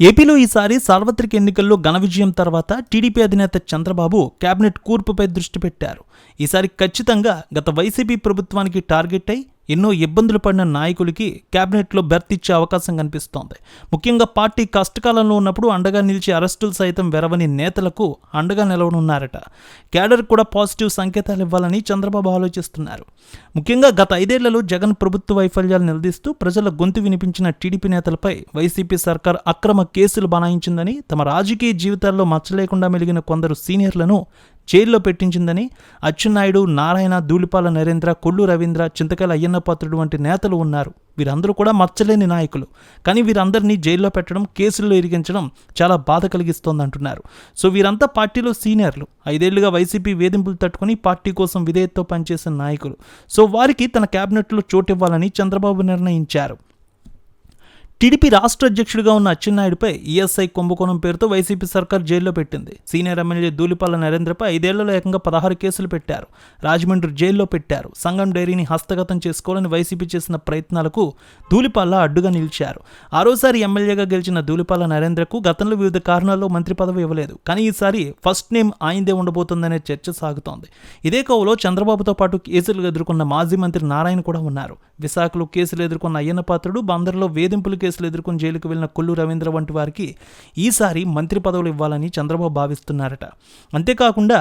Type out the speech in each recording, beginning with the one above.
ఏపీలో ఈసారి సార్వత్రిక ఎన్నికల్లో ఘన విజయం తర్వాత టీడీపీ అధినేత చంద్రబాబు కేబినెట్ కూర్పుపై దృష్టి పెట్టారు. ఈసారి ఖచ్చితంగా గత వైసీపీ ప్రభుత్వానికి టార్గెట్ అయి ఎన్నో ఇబ్బందులు పడిన నాయకులకి కేబినెట్లో బెర్త్ ఇచ్చే అవకాశం కనిపిస్తోంది. ముఖ్యంగా పార్టీ కష్టకాలంలో ఉన్నప్పుడు అండగా నిలిచి అరెస్టులు సైతం వెరవని నేతలకు అండగా నిలవనున్నారట. క్యాడర్ కూడా పాజిటివ్ సంకేతాలు ఇవ్వాలని చంద్రబాబు ఆలోచిస్తున్నారు. ముఖ్యంగా గత ఐదేళ్ళలో జగన్ ప్రభుత్వ వైఫల్యాలు నిలదీస్తూ ప్రజల గొంతు వినిపించిన టీడీపీ నేతలపై వైసీపీ సర్కార్ అక్రమ కేసులు బనాయించిందని తమ రాజకీయ జీవితాల్లో మచ్చలేకుండా మెలిగిన కొందరు సీనియర్లను జైల్లో పెట్టించిందని అచ్చెన్నాయుడు నారాయణ ధూళిపాల నరేంద్ర కొల్లు రవీంద్ర చింతకాయల అయ్యన్నపాత్రుడు వంటి నేతలు ఉన్నారు. వీరందరూ కూడా మచ్చలేని నాయకులు. కానీ వీరందరినీ జైల్లో పెట్టడం కేసుల్లో ఇరిగించడం చాలా బాధ కలిగిస్తోందంటున్నారు. సో వీరంతా పార్టీలో సీనియర్లు. ఐదేళ్ళుగా వైసీపీ వేధింపులు తట్టుకుని పార్టీ కోసం విధేయతతో పనిచేసిన నాయకులు. సో వారికి తన కేబినెట్లో చోటివ్వాలని చంద్రబాబు నిర్ణయించారు. టీడీపీ రాష్ట్ర అధ్యక్షుడిగా ఉన్న అచ్చెన్నాయుడుపై ఈఎస్ఐ కుంభకోణం పేరుతో వైసీపీ సర్కార్ జైల్లో పెట్టింది. సీనియర్ ఎమ్మెల్యే దూలిపాల నరేంద్రపై ఐదేళ్ళలో ఏకంగా పదహారు కేసులు పెట్టారు. రాజమండ్రి జైల్లో పెట్టారు. సంఘం డైరీని హస్తగతం చేసుకోవాలని వైసీపీ చేసిన ప్రయత్నాలకు దూలిపాల అడ్డుగా నిలిచారు. ఆరోసారి ఎమ్మెల్యేగా గెలిచిన దూలిపాల నరేంద్రకు గతంలో వివిధ కారణాల్లో మంత్రి పదవి ఇవ్వలేదు. కానీ ఈసారి ఫస్ట్ నేమ్ ఆయిందే ఉండబోతుందనే చర్చ సాగుతోంది. ఇదే కోవలో చంద్రబాబుతో పాటు కేసులు ఎదుర్కొన్న మాజీ మంత్రి నారాయణ కూడా ఉన్నారు. విశాఖలో కేసులు ఎదుర్కొన్న అయ్యన్న పాత్రుడు బందర్లో వేధింపులు కేసులు ఎదుర్కొని జైలుకు వెళ్ళిన కొల్లు రవీంద్ర వంటి వారికి ఈసారి మంత్రి పదవులు ఇవ్వాలని చంద్రబాబు భావిస్తున్నారట. అంతేకాకుండా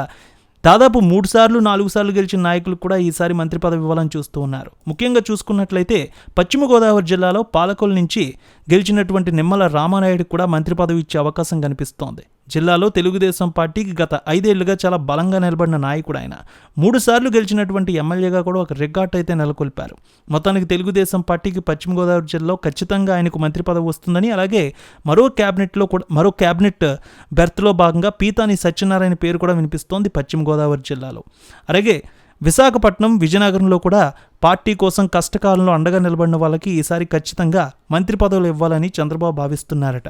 దాదాపు మూడు సార్లు నాలుగు సార్లు గెలిచిన నాయకులు కూడా ఈసారి మంత్రి పదవి ఇవ్వాలని చూస్తూ ఉన్నారు. ముఖ్యంగా చూసుకున్నట్లయితే పశ్చిమ గోదావరి జిల్లాలో పాలకొల నుంచి గెలిచినటువంటి నిమ్మల రామానాయుడు కూడా మంత్రి పదవి ఇచ్చే అవకాశం కనిపిస్తోంది. జిల్లాలో తెలుగుదేశం పార్టీకి గత ఐదేళ్ళుగా చాలా బలంగా నిలబడిన నాయకుడు ఆయన. మూడు సార్లు గెలిచినటువంటి ఎమ్మెల్యేగా కూడా ఒక రికార్డ్ అయితే నెలకొల్పారు. మొత్తానికి తెలుగుదేశం పార్టీకి పశ్చిమ గోదావరి జిల్లాలో ఖచ్చితంగా ఆయనకు మంత్రి పదవి వస్తుందని అలాగే మరో క్యాబినెట్లో కూడా మరో క్యాబినెట్ బెర్త్లో భాగంగా పీతాని సత్యనారాయణ పేరు కూడా వినిపిస్తోంది పశ్చిమ గోదావరి జిల్లాలో. అలాగే విశాఖపట్నం విజయనగరంలో కూడా పార్టీ కోసం కష్టకాలంలో అండగా నిలబడిన వాళ్ళకి ఈసారి ఖచ్చితంగా మంత్రి పదవులు ఇవ్వాలని చంద్రబాబు భావిస్తున్నారట.